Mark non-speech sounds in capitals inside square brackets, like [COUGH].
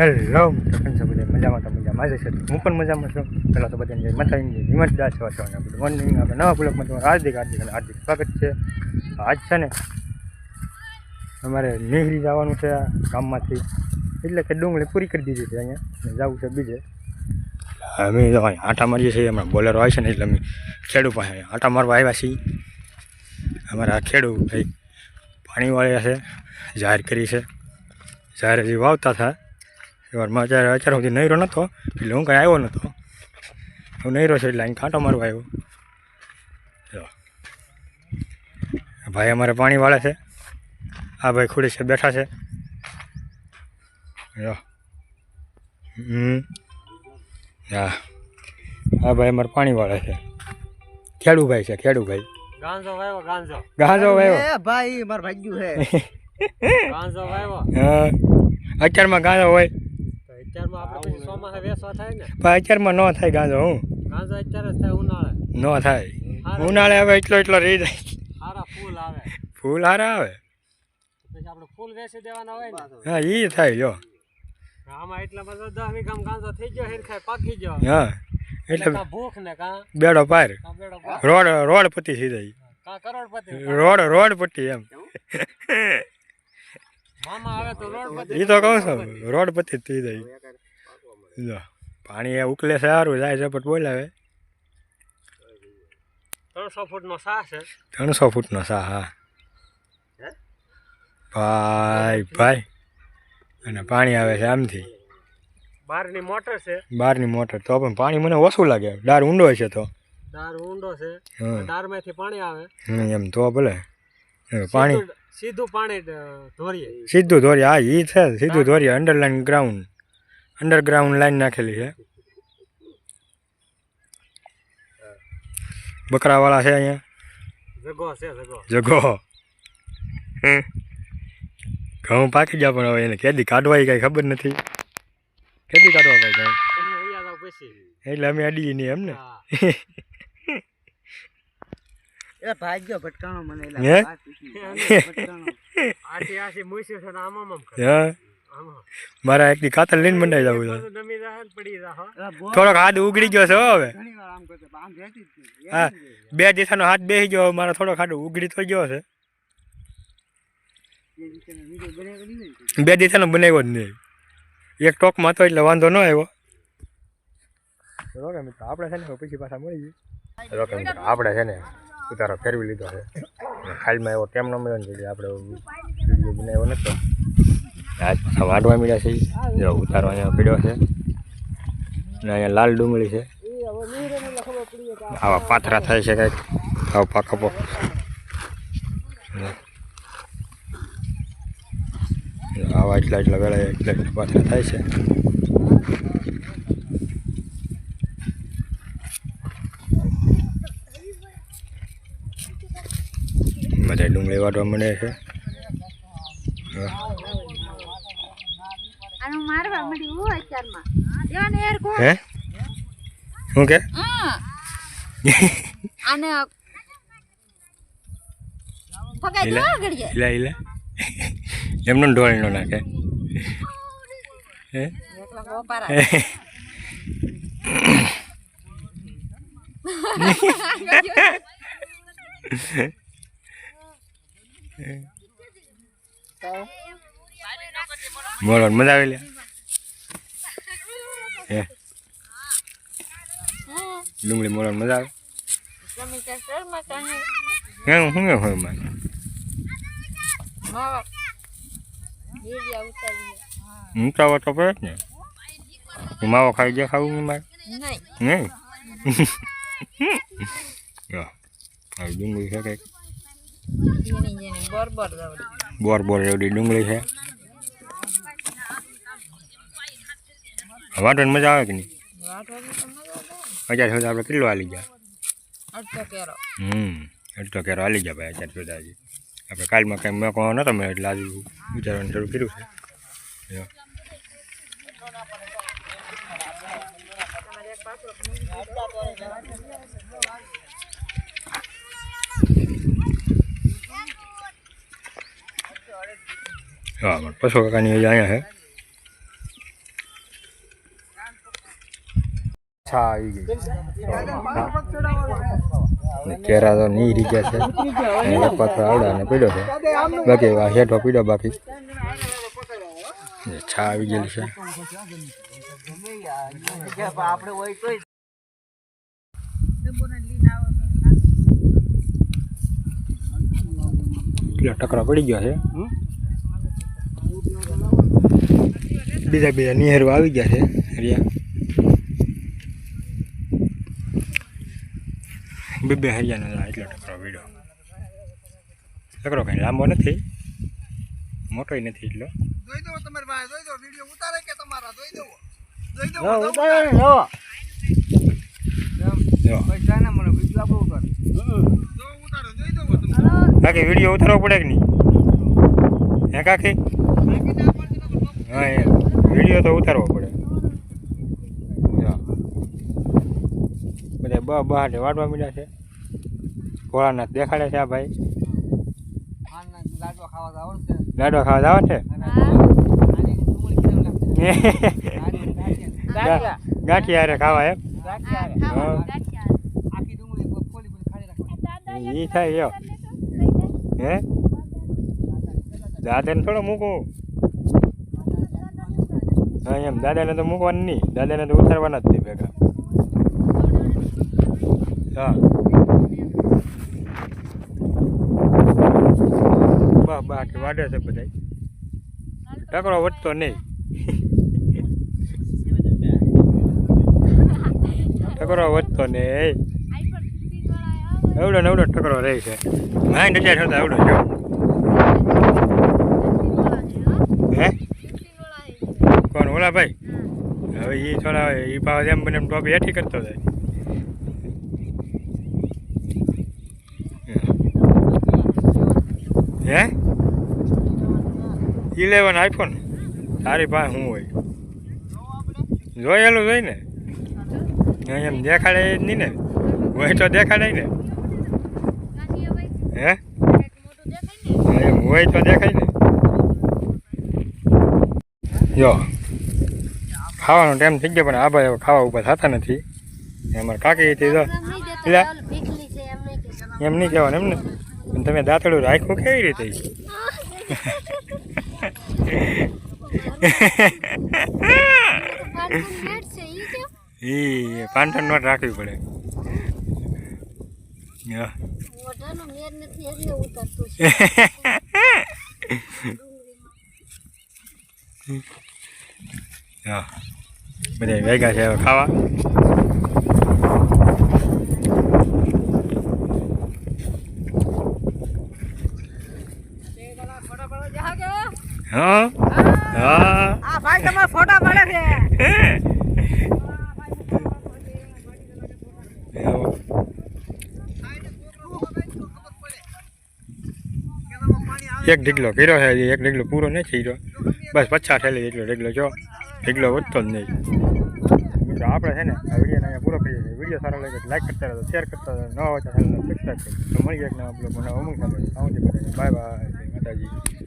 Hello કેમ બધા મજામાં તો મજામાં જ છે હું પણ મજામાં છું. પહેલાં તો બધાને જય માતાજી હિંમત દાસ છો ગુડ મોર્નિંગ. આપણે નવા બ્લોકમાં તમારું હાર્દિક હાર્દિક અને હાર્દિક સ્વાગત છે. આજ છે ને, અમારે મિહરી જવાનું છે ગામમાંથી. એટલે કે ડુંગળી પૂરી કરી દીધી છે અહીંયા. જવું છે બીજે. અમે તો આંટા મારીએ છીએ. હમણાં બોલરો આવે છે ને એટલે અમે ખેડૂ પાસે આંટા મારવા આવ્યા છીએ. અમારા ખેડૂ ભાઈ પાણી વાળ્યા છે, જાહેર કરી છે. જાહેર હજી વાવતા થાય એવારમાં અત્યારે અત્યારે સુધી નહીરો નહોતો એટલે હું કાંઈ આવ્યો નહોતો હું નહીરો છે એટલે અહીં કાંટો મારવા આવ્યો. જો. ભાઈ અમારે પાણી વાળે છે. આ ભાઈ ખુડી છે બેઠા છે. જો. હમ. હા આ ભાઈ અમારે પાણી વાળે છે. ખેડુ ભાઈ છે ખેડુ ભાઈ. ગાંજો વાવ્યો ગાંજો. ગાજો ભાઈ એ ભાઈ માર ભાગ્યું હે [LAUGHS] ગાંજો વાવ્યો હા. અત્યારમાં ગાંજો હોય. અત્યારમાં આપણે પછી વેસવા થાય ને? પણ અત્યારમાં ન થાય ગાંજો હું. ગાંજો અત્યારે જ થાય ઉનાળે. ન થાય. ઉનાળે હવે એટલો એટલો રહી જાય. સારા ફૂલ આવે. ફૂલ હારા આવે. પછી આપણે ફૂલ વેસી દેવાના હોય ને? હા એ થાય જો. આમાં એટલા બધા દસ વીઘામાં ગાંજો થઈ ગયો હેરખાય પાકી ગયો હા એટલે ભૂખ ને કાં? બેડો પાર. કાં બેડો પાક, રોડ રોડ પતી કાં રોડ રોડ પટ્ટી એમ [LAUGHS] મામા આવે તો રોડપતિ એ તો કહું છું રોડ પતી થઈ જાય. પાણી એ ઉકલે સારું જાય છે પણ બોલાવે ત્રણસો ફૂટનો સાહ છે. ત્રણસો ફૂટનો સા હા. ભાઈ ભાઈ. અને પાણી આવે છે આમથી. બહારની મોટર છે. બહારની મોટર તો પણ પાણી મને ઓછું લાગે. ડાર ઊંડો છે તો. ડાર ઊંડો છે. હમ દારમાંથી પાણી આવે. એમ તો ભલે. પાણી સીધું- પાણી ધોરીએ. સીધું ધોરીએ હા એ છે સીધું ધોરીએ અંડરલાઈન ગ્રાઉન્ડ અંડરગ્રાઉન્ડ લાઈન નાખેલી છે. બકરાવાળા છે અહીંયા? જગો છે જગો. જગો. ઘઉં પાકી ગયા પણ હવે એને કેદી કાઢવા એ કાંઈ ખબર નથી. કેદી કાઢવા ભાઈ ઘઉં? એટલે અમે અડીએ નહીં એમ ને. [LAUGHS] એ ભાગ્યો ભટકાણો મને એલા હે? વાત પૂછી. ભટકાણો. આથી આથી મૂસી છે ને આમ આમ કરે. હા આમ આમ. મારા એકદી કાતર લઈને મંડાઈ જવું છે. થોડોક હાથ ઉગડી ગયો છે હવે ઘણી વાર આમ કરતો આમ રહેતી જ નહીં. હા. બે દિશાનો હાથ બેસી ગયો મારો થોડોક હાથ ઉગડી તો ગયો છે. બે દિશાનો બનાવ્યો જ નહીં એક ટોકમાં હતો એટલે વાંધો ન આવ્યો રોકે મિત્રો આપણે છે ને પછી પાછા મળી જઈએ રોકે મિત્રો આપણે છે ને ઉતારો ફેરવી લીધો છે. ખાલમાં એવો ટેમ ન મળ્યો ને એટલે આપણે વીડિયો બનાવ્યો નહોતો આ વાઢવા મળ્યા છે જો ઉતારો અહીંયા પીડ્યો છે. અને અહીંયા લાલ ડુંગળી છે. આવા પાથરા થાય છે કંઈક. આવા પાકપો આવા એટલા એટલા વેળા એટલા એટલા પાથરા થાય છે. વાટવા મળે છે. હે શું કે? એમનો ઢોળ નો નાખે. હે? [LAUGHS] બોલો મજા આવી લે હે ડુંગળી મોળો મજા આવે તમે કે શર્મા કાહે હે હું હે હોય મારે માવા વિડિયા ઉતારીએ હું તો તો પડે જ ને હું માવો ખાઈ જાય ખાવું નહીં મારે નહીં નહીં જો આવી ડુંગળી છે કંઈક બોર બોર એવડી ડુંગળી છે. વાટવાની મજા આવે કે નહીં? અત્યાર સુધી આપણે કિલ્લો હાલી ગયા. હમ, અડધો કેરો હાલી ગયા ભાઈ અત્યાર સુધી હજી આપણે કાલમાં કંઈ મેકવાનો નતો મેં એટલે આજે વિચારવાનું શરૂ કર્યું છે. હા અમારા પશુ કાકાની અહીંયા છે છા આવી ગઈ કેરા તો ની રહી છે એક આવડા અને પીડ્યો છે બાકી હેઠો પીડ્યો બાકી છા આવી ગયેલી છે ટકરો પડી ગયો છે બીજા બીજા નિહેરો આવી ગયા છે હરિયા. બે બે હરિયાનો એટલો ટકરો વીડો. ટકરો કઈ લાંબો નથી મોટોય નથી એટલો. જોઈ દો તમારી પાસે જોઈ દો વિડિયો ઉતારે કે તમારા જોઈ દો. જોઈ દો લો, ઉતારો. ને, લો. જો પૈસા ના મને વિડિયો આપણો ઉતારો જોઈ દો તમે. કાકી વીડિયો ઉતારવો પડે કે નહીં? હે કાકી? હા એ વીડિયો તો ઉતારવો પડે. બધા બ બહાર વાટવા મીડા છે. ભોળાનાથ દેખાડે છે આ ભાઈ. લાડવા ખાવા જાવ છે? ગાંઠી હારે ખાવા એમ? ઈ થાય એ દાદા ને થોડો મૂકવું હા, એમ. દાદાને તો મૂકવાનું નહીં. દાદાને તો ઉતારવાના જ નહીં ભેગા. હા. બા બા, કે વાડે છે બધા ટકરો વધતો નહીં. ટકરો વધતો નહીં. એવડો ને એવડો ટકરો રહે છે. માઇન્ડ અત્યારે એવડો જો હે? કોણ ભાઈ હવે એ થોડા એ ભાવ એમ બને ટોપી હેઠી કરતો જાય. હે? Eleven iPhone? તારી પાસે શું હોય? જોયેલું જોઈ ને? એમ દેખાડે જ નહીં ને? હોય તો દેખાડે ને? હે, એમ હોય તો દેખાય ને? જો. ખાવાનો ટાઈમ થઈ ગયો પણ આ ભાઈ ખાવા ઊભા થતા નથી. અમારે કાકી હતી તો એટલે એમ નહીં કહેવાનું એમ ને? પણ તમે દાંતડું રાખ્યું કેવી રીતે? એ પાંચસો નોટ રાખવી પડે. હા. બધા ભેગા છે હવે ખાવા. હા? હા. આ ભાઈ તમારા ફોટા પડે છે. એક ઢીકલો કર્યો છે એક ઢીકલો પૂરો નથી કર્યો બસ પછા થયેલી એટલો ઢીકલો જો. ઢીકલો વધતો જ નહીં. મિત્રો આપણે છે ને આ વિડીયોને અહીંયા પૂરો કરીએ છીએ. વીડિયો સારો લાગે લાઈક કરતા રહો શેર કરતા રહો નવા હોય તો ચેનલને સબસ્ક્રાઈબ કરો મળીએ એક નવા બ્લોગ બનાવવા અમુક સાથે. બાય બાય માતાજી.